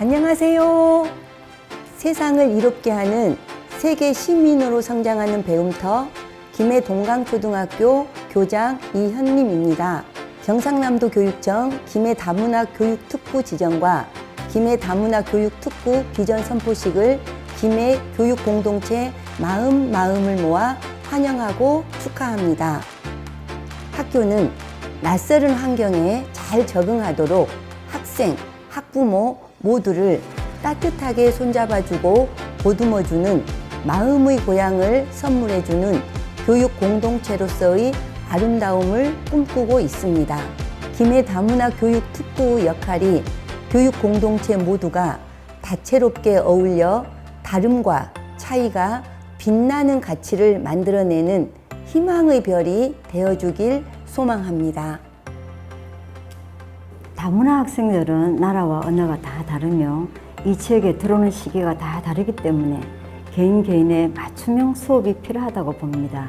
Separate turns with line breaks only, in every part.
안녕하세요. 세상을 이롭게 하는 세계 시민으로 성장하는 배움터 김해 동강초등학교 교장 이현림입니다. 경상남도 교육청 김해 다문화 교육특구 지정과 김해 다문화 교육특구 비전 선포식을 김해 교육공동체 마음 마음을 모아 환영하고 축하합니다. 학교는 낯설은 환경에 잘 적응하도록 학생, 학부모 모두를 따뜻하게 손잡아주고 보듬어주는 마음의 고향을 선물해주는 교육 공동체로서의 아름다움을 꿈꾸고 있습니다. 김해 다문화 교육 특구 역할이 교육 공동체 모두가 다채롭게 어울려 다름과 차이가 빛나는 가치를 만들어내는 희망의 별이 되어주길 소망합니다.
다문화 학생들은 나라와 언어가 다 다르며 이 지역에 들어오는 시기가 다 다르기 때문에 개인 개인의 맞춤형 수업이 필요하다고 봅니다.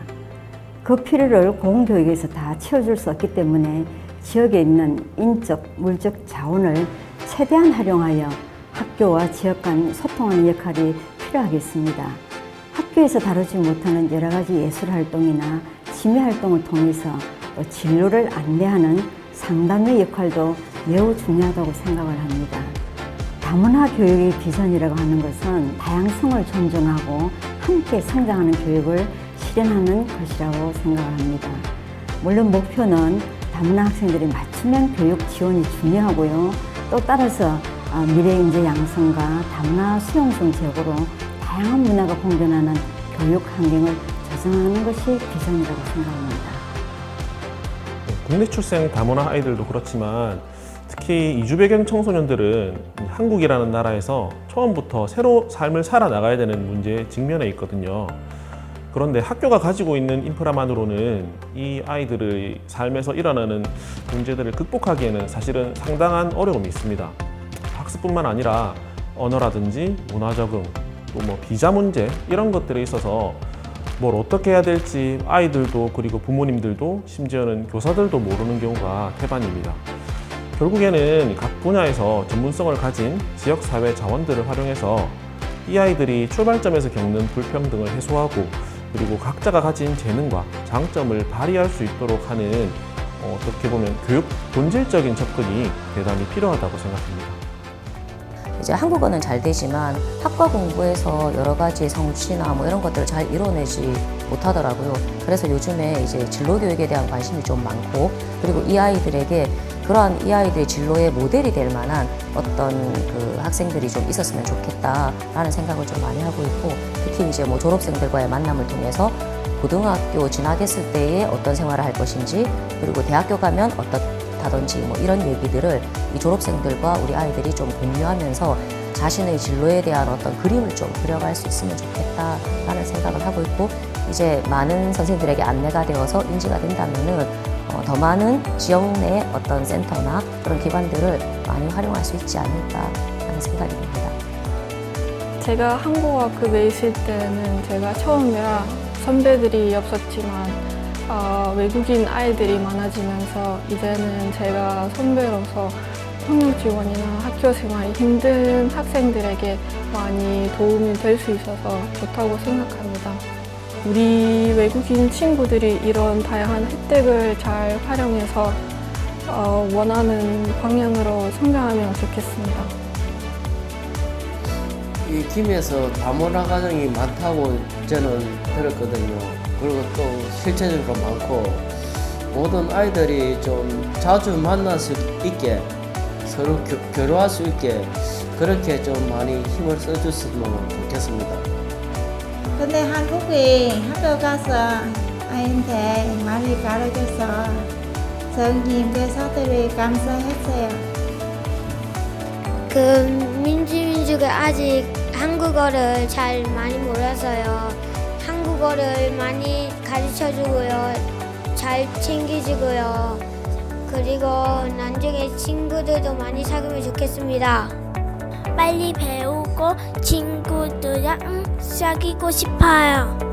그 필요를 공교육에서 다 채워줄 수 없기 때문에 지역에 있는 인적, 물적 자원을 최대한 활용하여 학교와 지역 간 소통하는 역할이 필요하겠습니다. 학교에서 다루지 못하는 여러 가지 예술 활동이나 취미 활동을 통해서 또 진로를 안내하는 상담의 역할도 매우 중요하다고 생각을 합니다. 다문화 교육의 비전이라고 하는 것은 다양성을 존중하고 함께 성장하는 교육을 실현하는 것이라고 생각을 합니다. 물론 목표는 다문화 학생들의 맞춤형 교육 지원이 중요하고요. 또 따라서 어, 미래 인재 양성과 다문화 수용성 제고로 다양한 문화가 공존하는 교육 환경을 조성하는 것이 비전이라고 생각합니다.
국내 출생 다문화 아이들도 그렇지만 특히 이주 배경 청소년들은 한국이라는 나라에서 처음부터 새로 삶을 살아나가야 되는 문제에 직면해 있거든요. 그런데 학교가 가지고 있는 인프라만으로는 이 아이들의 삶에서 일어나는 문제들을 극복하기에는 사실은 상당한 어려움이 있습니다. 학습뿐만 아니라 언어라든지 문화 적응, 또 뭐 비자 문제 이런 것들에 있어서 뭘 어떻게 해야 될지 아이들도 그리고 부모님들도 심지어는 교사들도 모르는 경우가 태반입니다. 결국에는 각 분야에서 전문성을 가진 지역사회 자원들을 활용해서 이 아이들이 출발점에서 겪는 불평등을 해소하고 그리고 각자가 가진 재능과 장점을 발휘할 수 있도록 하는 어, 어떻게 보면 교육 본질적인 접근이 대단히 필요하다고 생각합니다.
이제 한국어는 잘 되지만 학과 공부에서 여러 가지 성취나 뭐 이런 것들을 잘 이뤄내지 못하더라고요. 그래서 요즘에 이제 진로 교육에 대한 관심이 좀 많고 그리고 이 아이들에게 그러한 이 아이들의 진로의 모델이 될 만한 어떤 그 학생들이 좀 있었으면 좋겠다라는 생각을 좀 많이 하고 있고 특히 이제 뭐 졸업생들과의 만남을 통해서 고등학교 진학했을 때에 어떤 생활을 할 것인지 그리고 대학교 가면 어떻다든지 뭐 이런 얘기들을 이 졸업생들과 우리 아이들이 좀 공유하면서 자신의 진로에 대한 어떤 그림을 좀 그려갈 수 있으면 좋겠다라는 생각을 하고 있고 이제 많은 선생님들에게 안내가 되어서 인지가 된다면은 어, 더 많은 지역 내 어떤 센터나 그런 기관들을 많이 활용할 수 있지 않을까 하는 생각이 듭니다.
제가 한국어급에 있을 때는 제가 처음이라 선배들이 없었지만 어, 외국인 아이들이 많아지면서 이제는 제가 선배로서 협력 지원이나 학교 생활이 힘든 학생들에게 많이 도움이 될 수 있어서 좋다고 생각합니다. 우리 외국인 친구들이 이런 다양한 혜택을 잘 활용해서 어, 원하는 방향으로 성장하면 좋겠습니다.
이 김에서 다문화 가정이 많다고 저는 들었거든요. 그리고 또 실체적으로 많고 모든 아이들이 좀 자주 만날 수 있게 서로 교, 교류할 수 있게 그렇게 좀 많이 힘을 써줬으면 좋겠습니다.
근데 한국에 학교 가서 아이한테 많이 가르쳐서 선생님 교사들이 감사했어요.
그 민주민주가 아직 한국어를 잘 많이 몰라서요. 한국어를 많이 가르쳐 주고요. 잘 챙겨주고요. 그리고 나중에 친구들도 많이 사귀면 좋겠습니다. 빨리 배우고 친구들이랑 사귀고 싶어요.